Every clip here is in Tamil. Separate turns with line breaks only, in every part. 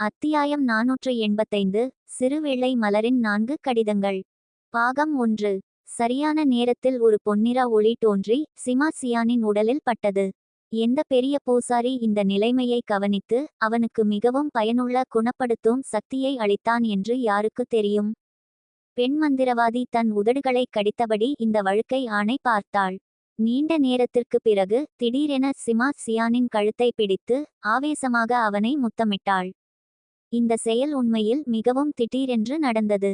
அத்தியாயம் நாநூற்று எண்பத்தைந்து சிறுவேளை மலரின் நான்கு கடிதங்கள். பாகம் ஒன்று. சரியான நேரத்தில் ஒரு பொன்னிற ஒளி தோன்றி சிமாசியானின் உடலில் பட்டது. எந்த பெரிய பூசாரி இந்த நிலைமையை கவனித்து அவனுக்கு மிகவும் பயனுள்ள குணப்படுத்தும் சக்தியை அளித்தான் என்று யாருக்கு தெரியும்? பெண் மந்திரவாதி தன் உதடுகளை கடித்தபடி இந்த வழுக்கை ஆணை பார்த்தாள். நீண்ட நேரத்திற்கு பிறகு திடீரென சிமா சியானின் கழுத்தை பிடித்து ஆவேசமாக அவனை முத்தமிட்டாள். இந்த செயல் உண்மையில் மிகவும் திடீரென்று நடந்தது.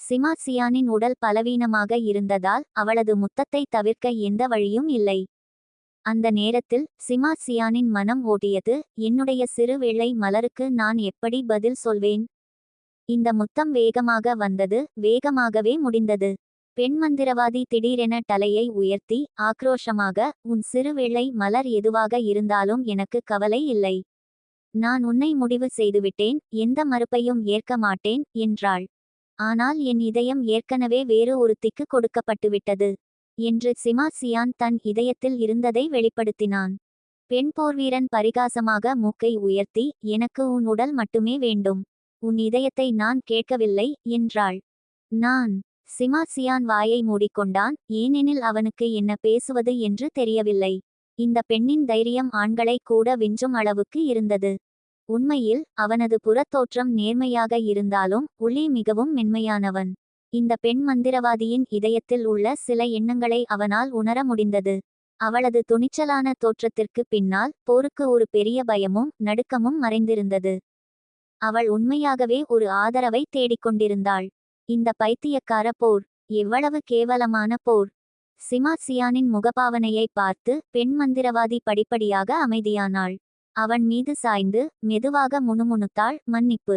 சிமா சியானின் உடல் பலவீனமாக இருந்ததால் அவளது முத்தத்தை தவிர்க்க எந்த வழியும் இல்லை. அந்த நேரத்தில் சிமா சியானின் மனம் ஓட்டியது என்னுடைய சிறு வெள்ளை மலருக்கு நான் எப்படி பதில் சொல்வேன்? இந்த முத்தம் வேகமாக வந்தது வேகமாகவே முடிந்தது. பெண் மந்திரவாதி திடீரென தலையை உயர்த்தி ஆக்ரோஷமாக உன் சிறு வெள்ளை மலர் எதுவாக இருந்தாலும் எனக்கு கவலை இல்லை. நான் உன்னை முடிவு செய்துவிட்டேன் எந்த மறுப்பையும் ஏற்க மாட்டேன் என்றாள். ஆனால் என் இதயம் ஏற்கனவே வேறு ஒருத்திக்கு கொடுக்கப்பட்டுவிட்டது என்று சிமா சியான் தன் இதயத்தில் இருந்ததை வெளிப்படுத்தினான். பெண் போர்வீரன் பரிகாசமாக மூக்கை உயர்த்தி எனக்கு உன் உடல் மட்டுமே வேண்டும் உன் இதயத்தை நான் கேட்கவில்லை என்றாள். நான் சிமா சியான் வாயை மூடிக்கொண்டான் ஏனெனில் அவனுக்கு என்ன பேசுவது என்று தெரியவில்லை. இந்த பெண்ணின் தைரியம் ஆண்களை கூட விஞ்சும் அளவுக்கு இருந்தது. உண்மையில் அவனது புறத்தோற்றம் நேர்மையாக இருந்தாலும் உள்ளே மிகவும் மென்மையானவன். இந்த பெண் மந்திரவாதியின் இதயத்தில் உள்ள சில எண்ணங்களை அவனால் உணர முடிந்தது. அவளது துணிச்சலான தோற்றத்திற்கு பின்னால் போருக்கு ஒரு பெரிய பயமும் நடுக்கமும் மறைந்திருந்தது. அவள் உண்மையாகவே ஒரு ஆதரவை தேடிக்கொண்டிருந்தாள் இந்த பைத்தியக்கார போர் எவ்வளவு கேவலமான போர். சிமாசியானின் முகபாவனையை பார்த்து பெண் மந்திரவாதி படிப்படியாக அமைதியானாள். அவன் மீது சாய்ந்து மெதுவாக முணுமுணுத்தாள் மன்னிப்பு.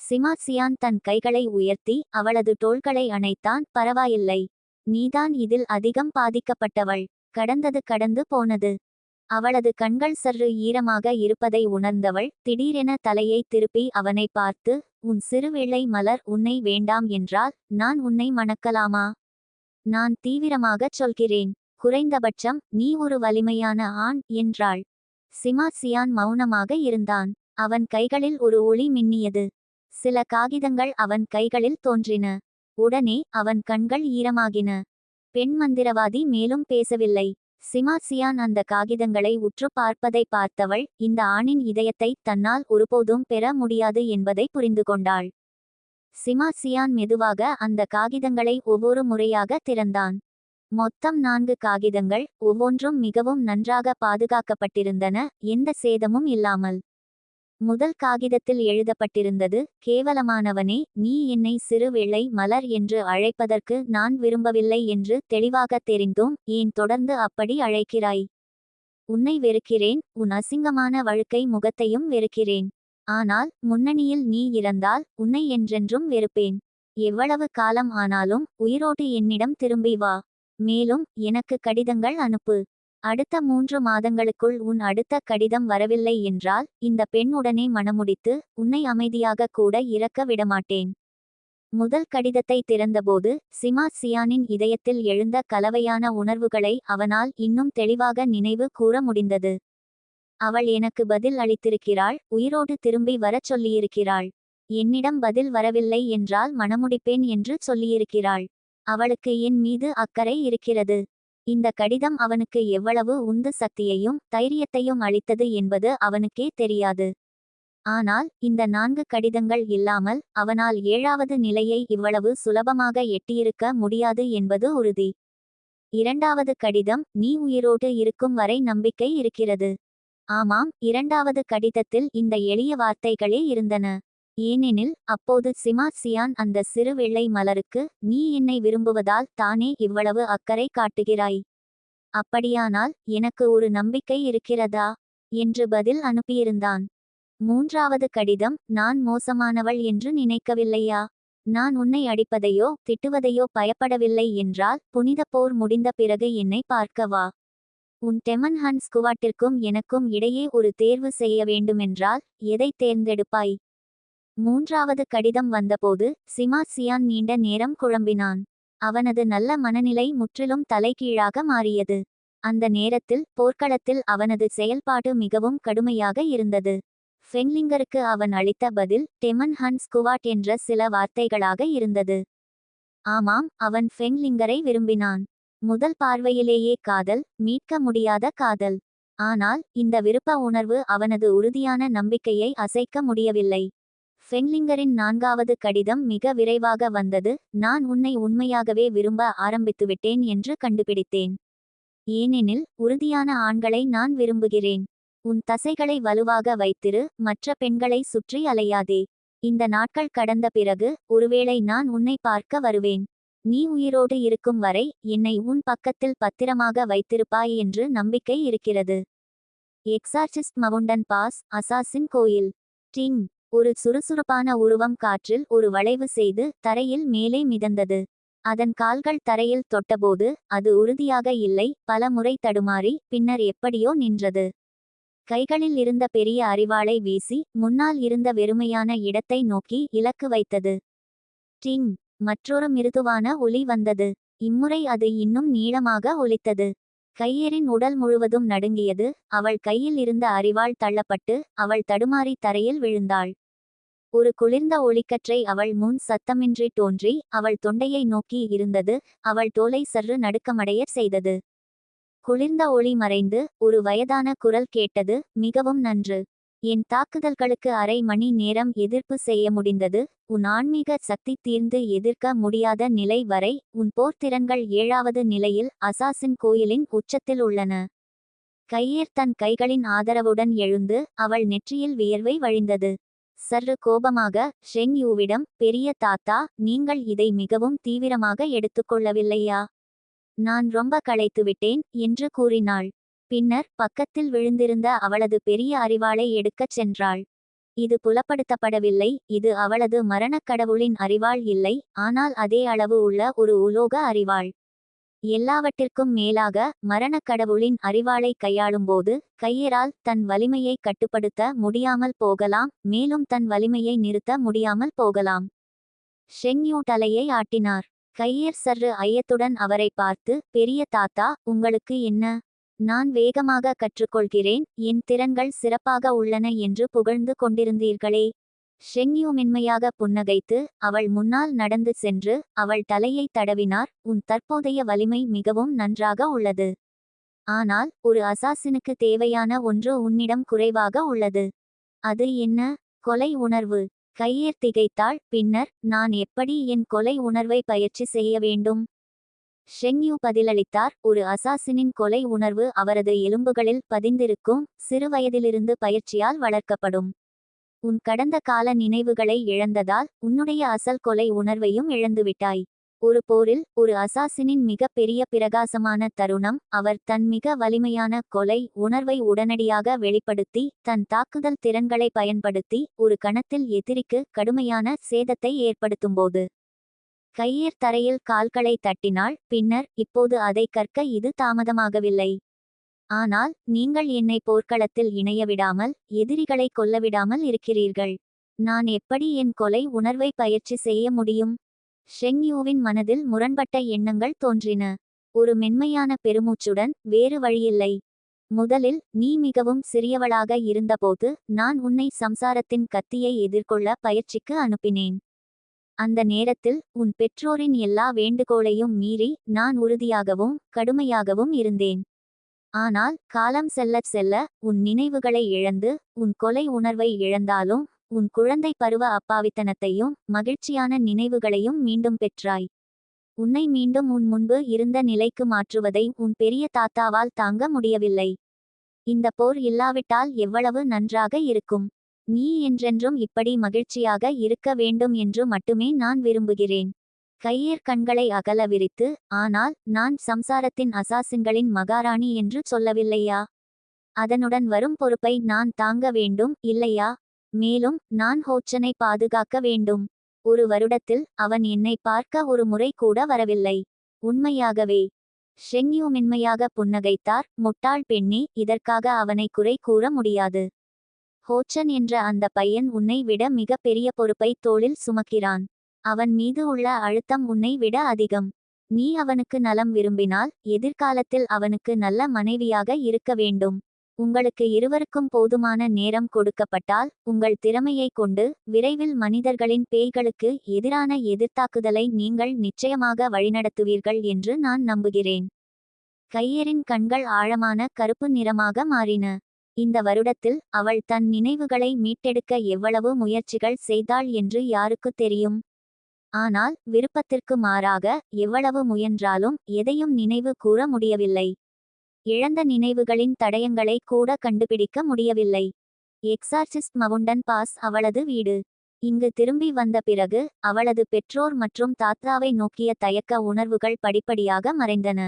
சிமா சியான் தன் கைகளை உயர்த்தி அவளது தோள்களை அணைத்தான் பரவாயில்லை. நீதான் இதில் அதிகம் பாதிக்கப்பட்டவள். கடந்தது கடந்து போனது. அவளது கண்கள் சற்று ஈரமாக இருப்பதை உணர்ந்தவள் திடீரென தலையை திருப்பி அவனை பார்த்து உன் சிறுவெள்ளை மலர் உன்னை வேண்டாம் என்றால் நான் உன்னை மணக்கலாமா? நான் தீவிரமாகச் சொல்கிறேன். குறைந்தபட்சம் நீ ஒரு வலிமையான ஆண் என்றாள். சிமா சியான் மௌனமாக இருந்தான். அவன் கைகளில் ஒரு ஒளி மின்னியது. சில காகிதங்கள் அவன் கைகளில் தோன்றின. உடனே அவன் கண்கள் ஈரமாகின. பெண் மந்திரவாதி மேலும் பேசவில்லை. சிமா சியான் அந்த காகிதங்களை உற்று பார்ப்பதை பார்த்தவள் இந்த ஆணின் இதயத்தை தன்னால் ஒருபோதும் பெற முடியாது என்பதை புரிந்து கொண்டாள். சிமா சியான் மெதுவாக அந்த காகிதங்களை ஒவ்வொரு முறையாக திறந்தான். மொத்தம் நான்கு காகிதங்கள் ஒவ்வொன்றும் மிகவும் நன்றாக பாதுகாக்கப்பட்டிருந்தன எந்த சேதமும் இல்லாமல். முதல் காகிதத்தில் எழுதப்பட்டிருந்தது கேவலமானவனே நீ என்னை சிறு வெள்ளை மலர் என்று அழைப்பதற்கு நான் விரும்பவில்லை என்று தெளிவாக தெரிந்தும் ஏன் தொடர்ந்து அப்படி அழைக்கிறாய்? உன்னை வெறுக்கிறேன் உன் அசிங்கமான வழுக்கை முகத்தையும் வெறுக்கிறேன். ஆனால் முன்னணியில் நீ இறந்தால் உன்னை என்றென்றும் வெறுப்பேன். எவ்வளவு காலம் ஆனாலும் உயிரோடு என்னிடம் திரும்பி வா. மேலும் எனக்கு கடிதங்கள் அனுப்பு. அடுத்த மூன்று மாதங்களுக்குள் உன் அடுத்த கடிதம் வரவில்லை என்றால் இந்த பெண் உடனே மணமுடித்து உன்னை அமைதியாக கூட இறக்க விடமாட்டேன். முதல் கடிதத்தை திறந்தபோது சிமா சியானின் இதயத்தில் எழுந்த கலவையான உணர்வுகளை அவனால் இன்னும் தெளிவாக நினைவு கூற முடிந்தது. அவள் எனக்கு பதில் அளித்திருக்கிறாள் உயிரோடு திரும்பி வரச் சொல்லியிருக்கிறாள். என்னிடம் பதில் வரவில்லை என்றால் மணமுடிப்பேன் என்று சொல்லியிருக்கிறாள். அவளுக்கு என் மீது அக்கறை இருக்கிறது. இந்த கடிதம் அவனுக்கு எவ்வளவு உந்து சக்தியையும் தைரியத்தையும் அளித்தது என்பது அவனுக்கே தெரியாது. ஆனால் இந்த நான்கு கடிதங்கள் இல்லாமல் அவனால் ஏழாவது நிலையை இவ்வளவு சுலபமாக எட்டியிருக்க முடியாது என்பது உறுதி. இரண்டாவது கடிதம் நீ உயிரோடு இருக்கும் வரை நம்பிக்கை இருக்கிறது. ஆமாம் இரண்டாவது கடிதத்தில் இந்த எளிய வார்த்தைகளே இருந்தன. ஏனெனில் அப்போது சிமா சியான் அந்த சிறு வெள்ளை மலருக்கு நீ என்னை விரும்புவதால் தானே இவ்வளவு அக்கறை காட்டுகிறாய். அப்படியானால் எனக்கு ஒரு நம்பிக்கை இருக்கிறதா என்று பதில் அனுப்பியிருந்தான். மூன்றாவது கடிதம் நான் மோசமானவள் என்று நினைக்கவில்லையா? நான் உன்னை அடிப்பதையோ திட்டுவதையோ பயப்படவில்லை என்றால் புனித போர் முடிந்த பிறகு என்னை பார்க்கவா உன் டெமன் ஹன் ஸ்குவாட்டிற்கும் எனக்கும் இடையே ஒரு தேர்வு செய்ய வேண்டுமென்றால் எதை தேர்ந்தெடுப்பாய்? மூன்றாவது கடிதம் வந்தபோது சிமா சியான் நீண்ட நேரம் குழம்பினான். அவனது நல்ல மனநிலை முற்றிலும் தலைகீழாக மாறியது. அந்த நேரத்தில் போர்க்களத்தில் அவனது செயல்பாடு மிகவும் கடுமையாக இருந்தது. ஃபெங்லிங்கருக்கு அவன் அளித்த பதில் டெமன் ஹன் ஸ்குவாட் என்ற சில வார்த்தைகளாக இருந்தது. ஆமாம் அவன் ஃபெங்லிங்கரை விரும்பினான். முதல் பார்வையிலேயே காதல் மீட்க முடியாத காதல். ஆனால் இந்த விருப்ப உணர்வு அவனது உறுதியான நம்பிக்கையை அசைக்க முடியவில்லை. ஃபெங்லிங்கரின் நான்காவது கடிதம் மிக விரைவாக வந்தது. நான் உன்னை உண்மையாகவே விரும்ப ஆரம்பித்துவிட்டேன் என்று கண்டுபிடித்தேன். ஏனெனில் உறுதியான ஆண்களை நான் விரும்புகிறேன். உன் தசைகளை வலுவாக வைத்திரு மற்ற பெண்களை சுற்றி அலையாதே. இந்த நாட்கள் கடந்த பிறகு ஒருவேளை நான் உன்னை பார்க்க வருவேன். நீ உயிரோடு இருக்கும் வரை என்னை உன் பக்கத்தில் பத்திரமாக வைத்திருப்பாய் என்று நம்பிக்கை இருக்கிறது. எக்ஸார்சிஸ்ட் மவுண்டன் பாஸ் அசாசின் கோயில். டிங். ஒரு சுறுசுறுப்பான உருவம் காற்றில் ஒரு வளைவு செய்து தரையில் மேலே மிதந்தது. அதன் கால்கள் தரையில் தொட்டபோது அது உறுதியாக இல்லை பல முறை தடுமாறி பின்னர் எப்படியோ நின்றது. கைகளில் இருந்த பெரிய அரிவாளை வீசி முன்னால் இருந்த வெறுமையான இடத்தை நோக்கி இலக்கு வைத்தது. டிங்! மற்றொரு மிருதுவான ஒலி வந்தது. இம்முறை அது இன்னும் நீளமாக ஒலித்தது. கையேறின் உடல் முழுவதும் நடுங்கியது. அவள் கையில் இருந்த அறிவாள் தள்ளப்பட்டு அவள் தடுமாறி தரையில் விழுந்தாள். ஒரு குளிர்ந்த ஒளிக்கற்றை அவள் முன் சத்தமின்றி தோன்றி அவள் தொண்டையை நோக்கி இருந்தது. அவள் தோலை சற்று நடுக்கமடையச் செய்தது. குளிர்ந்த ஒளி மறைந்து ஒரு வயதான குரல் கேட்டது. மிகவும் நன்று. என் தாக்குதல்களுக்கு அரை மணி நேரம் எதிர்ப்பு செய்ய முடிந்தது உன் ஆன்மீக சக்தி தீர்ந்து எதிர்க்க முடியாத நிலை வரை உன் போர்த்திறன்கள் ஏழாவது நிலையில் அசாசின் கோயிலின் உச்சத்தில் உள்ளன. கையேர் தன் கைகளின் ஆதரவுடன் எழுந்து அவள் நெற்றியில் வியர்வை வழிந்தது. சற்று கோபமாக ஷெங் யூவிடம் பெரிய தாத்தா நீங்கள் இதை மிகவும் தீவிரமாக எடுத்துக்கொள்ளவில்லையா நான் ரொம்ப களைத்துவிட்டேன் என்று கூறினாள். பின்னர் பக்கத்தில் விழுந்திருந்த அவளது பெரிய அறிவாளை எடுக்கச் சென்றாள். இது புலப்படுத்தப்படவில்லை இது அவளது மரணக் கடவுளின் அறிவாள் இல்லை ஆனால் அதே அளவு உள்ள ஒரு உலோக அறிவாள். எல்லாவற்றிற்கும் மேலாக மரணக் கடவுளின் அறிவாளை கையாளும்போது கையரால் தன் வலிமையை கட்டுப்படுத்த முடியாமல் போகலாம் மேலும் தன் வலிமையை நிறுத்த முடியாமல் போகலாம். ஷெங்யூ தலையை ஆட்டினார். கையர் சற்று ஐயத்துடன் அவரை பார்த்து பெரிய தாத்தா உங்களுக்கு என்ன? நான் வேகமாக கற்றுக்கொள்கிறேன் என் திறன்கள் சிறப்பாக உள்ளன என்று புகழ்ந்து கொண்டிருந்தீர்களே. ஷெங்யூமென்மையாக புன்னகைத்து அவள் முன்னால் நடந்து சென்று அவள் தலையை தடவினார் உன் தற்போதைய வலிமை மிகவும் நன்றாக உள்ளது. ஆனால் ஒரு அசாசினுக்கு தேவையான ஒன்று உன்னிடம் குறைவாக உள்ளது. அது என்ன? கொலை உணர்வு. கையேர் திகைத்தாள் பின்னர் நான் எப்படி என் கொலை உணர்வை பயிற்சி செய்ய வேண்டும்? ஷெங்யூ பதிலளித்தார். ஒரு அசாசினின் கொலை உணர்வு அவரது எலும்புகளில் பதிந்திருக்கும் சிறுவயதிலிருந்து பயிற்சியால் வளர்க்கப்படும். உன் கடந்த கால நினைவுகளை இழந்ததால் உன்னுடைய அசல் கொலை உணர்வையும் இழந்துவிட்டாய். ஒரு போரில் ஒரு அசாசினின் மிக பெரிய பிரகாசமான தருணம் அவர் தன் மிக வலிமையான கொலை உணர்வை உடனடியாக வெளிப்படுத்தி தன் தாக்குதல் திறன்களை பயன்படுத்தி ஒரு கணத்தில் எதிரிக்கு கடுமையான சேதத்தை ஏற்படுத்தும்போது. கையீர் தரையில் கால்களை தட்டினாள் பின்னர் இப்போது அதை கற்க இது தாமதமாகவில்லை. ஆனால் நீங்கள் என்னை போர்க்களத்தில் இணைய விடாமல் எதிரிகளை கொல்லவிடாமல் இருக்கிறீர்கள். நான் எப்படி என் கொலை உணர்வை பயிற்சி செய்ய முடியும்? ஷெங்யூவின் மனதில் முரண்பட்ட எண்ணங்கள் தோன்றின. ஒரு மென்மையான பெருமூச்சுடன் வேறு வழியில்லை. முதலில் நீ மிகவும் சிறியவளாக இருந்தபோது நான் உன்னை சம்சாரத்தின் கத்தியை எதிர்கொள்ள பயிற்சிக்கு அனுப்பினேன். அந்த நேரத்தில் உன் பெற்றோரின் எல்லா வேண்டுகோளையும் மீறி நான் உறுதியாகவும் கடுமையாகவும் இருந்தேன். ஆனால் காலம் செல்லச் செல்ல உன் நினைவுகளை இழந்து உன் கொலை உணர்வை இழந்தாலும் உன் குழந்தை பருவ அப்பாவித்தனத்தையும் மகிழ்ச்சியான நினைவுகளையும் மீண்டும் பெற்றாய். உன்னை மீண்டும் உன் முன்பு இருந்த நிலைக்கு மாற்றுவதை உன் பெரிய தாத்தாவால் தாங்க முடியவில்லை. இந்த போர் இல்லாவிட்டால் எவ்வளவு நன்றாக இருக்கும். நீ என்றென்றும் இப்படி மகிழ்ச்சியாக இருக்க வேண்டும் என்று மட்டுமே நான் விரும்புகிறேன். கையேர் கண்களை அகல விரித்து ஆனால் நான் சம்சாரத்தின் அசாசின்களின் மகாராணி என்று சொல்லவில்லையா? அதனுடன் வரும் பொறுப்பை நான் தாங்க வேண்டும் இல்லையா? மேலும் நான் ஹோச்சனை பாதுகாக்க வேண்டும். ஒரு வருடத்தில் அவன் என்னை பார்க்க ஒரு முறை கூட வரவில்லை. உண்மையாகவே. ஷெங்யூ மென்மையாக புன்னகைத்தார் முட்டாள் பெண்ணே இதற்காக அவனை குறை கூற முடியாது. ஹோச்சன் என்ற அந்த பையன் உன்னை விட மிக பெரிய பொறுப்பை தோளில் சுமக்கிறான். அவன் மீது உள்ள அழுத்தம் உன்னை விட அதிகம். நீ அவனுக்கு நலம் விரும்பினால் எதிர்காலத்தில் அவனுக்கு நல்ல மனைவியாக இருக்க வேண்டும். உங்களுக்கு இருவருக்கும் போதுமான நேரம் கொடுக்கப்பட்டால் உங்கள் திறமையை கொண்டு விரைவில் மனிதர்களின் பேய்களுக்கு எதிரான எதிர்த்தாக்குதலை நீங்கள் நிச்சயமாக வழிநடத்துவீர்கள் என்று நான் நம்புகிறேன். கையரின் கண்கள் ஆழமான கருப்பு நிறமாக மாறின. இந்த வருடத்தில் அவள் தன் நினைவுகளை மீட்டெடுக்க எவ்வளவு முயற்சிகள் செய்தாள் என்று யாருக்கு தெரியும்? ஆனால் விருப்பத்திற்கு மாறாக எவ்வளவு முயன்றாலும் எதையும் நினைவு கூற முடியவில்லை. இழந்த நினைவுகளின் தடயங்களை கூட கண்டுபிடிக்க முடியவில்லை. எக்ஸார்சிஸ்ட் மவுண்டன் பாஸ் அவளது வீடு. இங்கு திரும்பி வந்த பிறகு அவளது பெற்றோர் மற்றும் தாத்தாவை நோக்கிய தயக்க உணர்வுகள் படிப்படியாக மறைந்தன.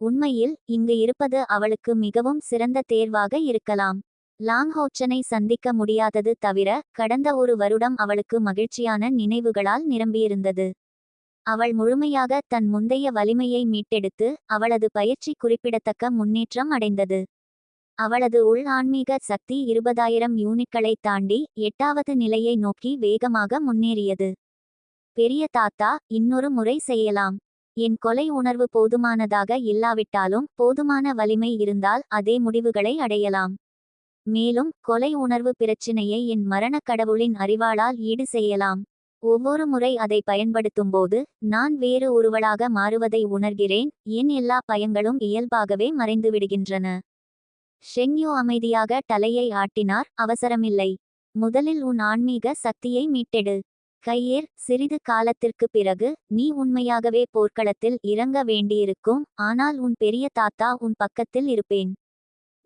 உண்மையில் இங்கு இருப்பது அவளுக்கு மிகவும் சிறந்த தேர்வாக இருக்கலாம். லாங்ஹோச்சனை சந்திக்க முடியாதது தவிர கடந்த ஒரு வருடம் அவளுக்கு மகிழ்ச்சியான நினைவுகளால் நிரம்பியிருந்தது. அவள் முழுமையாக தன் முந்தைய வலிமையை மீட்டெடுத்து அவளது பயிற்சி குறிப்பிடத்தக்க முன்னேற்றம் அடைந்தது. அவளது உள் ஆன்மீக சக்தி இருபதாயிரம் யூனிட்களை தாண்டி எட்டாவது நிலையை நோக்கி வேகமாக முன்னேறியது. பெரிய தாத்தா இன்னொரு முறை செய்யலாம். என் கொலை உணர்வு போதுமானதாக இல்லாவிட்டாலும் போதுமான வலிமை இருந்தால் அதே முடிவுகளை அடையலாம். மேலும் கொலை உணர்வு பிரச்சினையை என் மரணக் கடவுளின் அறிவாளால் ஈடு செய்யலாம். ஒவ்வொரு முறை அதை பயன்படுத்தும்போது நான் வேறு ஒருவளாக மாறுவதை உணர்கிறேன் என் எல்லா பயங்களும் இயல்பாகவே மறைந்துவிடுகின்றன. ஷெங்யூ அமைதியாக தலையை ஆட்டினார் அவசரமில்லை. முதலில் உன் ஆன்மீக சக்தியை மீட்டெடு. கையேர் சிறிது காலத்திற்கு பிறகு நீ உண்மையாகவே போர்க்களத்தில் இறங்க வேண்டியிருக்கும் ஆனால் உன் பெரிய தாத்தா உன் பக்கத்தில் இருப்பேன்.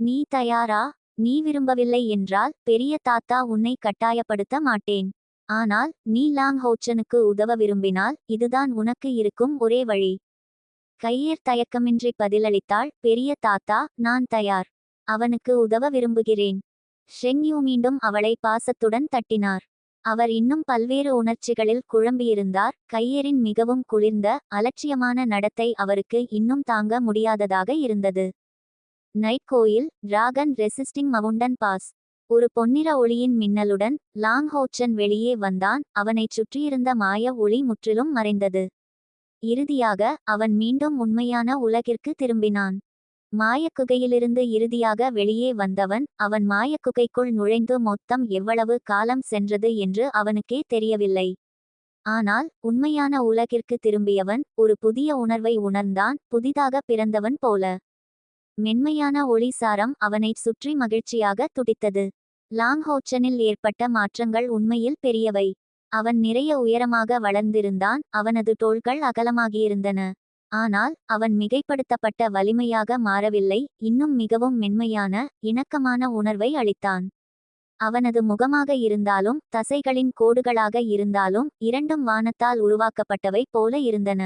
நீ தயாரா? நீ விரும்பவில்லை என்றால் பெரிய தாத்தா உன்னை கட்டாயப்படுத்த மாட்டேன். ஆனால் நீ லாங் ஹோச்சனுக்கு உதவ விரும்பினால் இதுதான் உனக்கு இருக்கும் ஒரே வழி கையேர் தயக்கமின்றி பதிலளித்தாள். பெரிய தாத்தா நான் தயார். அவனுக்கு உதவ விரும்புகிறேன் ஷெங்யூ மீண்டும் அவளை பாசத்துடன் தட்டினார். அவர் இன்னும் பல்வேறு உணர்ச்சிகளில் குழம்பியிருந்தார். கையேரின் மிகவும் குளிர்ந்த அலட்சியமான நடத்தை அவருக்கு இன்னும் தாங்க முடியாததாக இருந்தது. நைட் கோயில் டிராகன் ரெசிஸ்டிங் மவுண்டன் பாஸ். ஒரு பொன்னிற ஒளியின் மின்னலுடன் லாங் ஹோச்சன் வெளியே வந்தான். அவனைச் சுற்றியிருந்த மாய ஒளி முற்றிலும் மறைந்தது. இறுதியாக அவன் மீண்டும் உண்மையான உலகிற்கு திரும்பினான். மாயக்குகையிலிருந்து இறுதியாக வெளியே வந்தவன் அவன் மாயக்குகைக்குள் நுழைந்து மொத்தம் எவ்வளவு காலம் சென்றது என்று அவனுக்கே தெரியவில்லை. ஆனால் உண்மையான உலகிற்கு திரும்பியவன் ஒரு புதிய உணர்வை உணர்ந்தான் புதிதாக பிறந்தவன் போல. மென்மையான ஒளிசாரம் அவனைச் சுற்றி மகிழ்ச்சியாக துடித்தது. லாங்ஹோச்சனில் ஏற்பட்ட மாற்றங்கள் உண்மையில் பெரியவை. அவன் நிறைய உயரமாக வளர்ந்திருந்தான் அவனது தோள்கள் அகலமாகியிருந்தன. ஆனால் அவன் மிகைப்படுத்தப்பட்ட வலிமையாக மாறவில்லை இன்னும் மிகவும் மென்மையான இணக்கமான உணர்வை அளித்தான். அவனது முகமாக இருந்தாலும் தசைகளின் கோடுகளாக இருந்தாலும் இரண்டும் வானத்தால் உருவாக்கப்பட்டவை போல இருந்தன.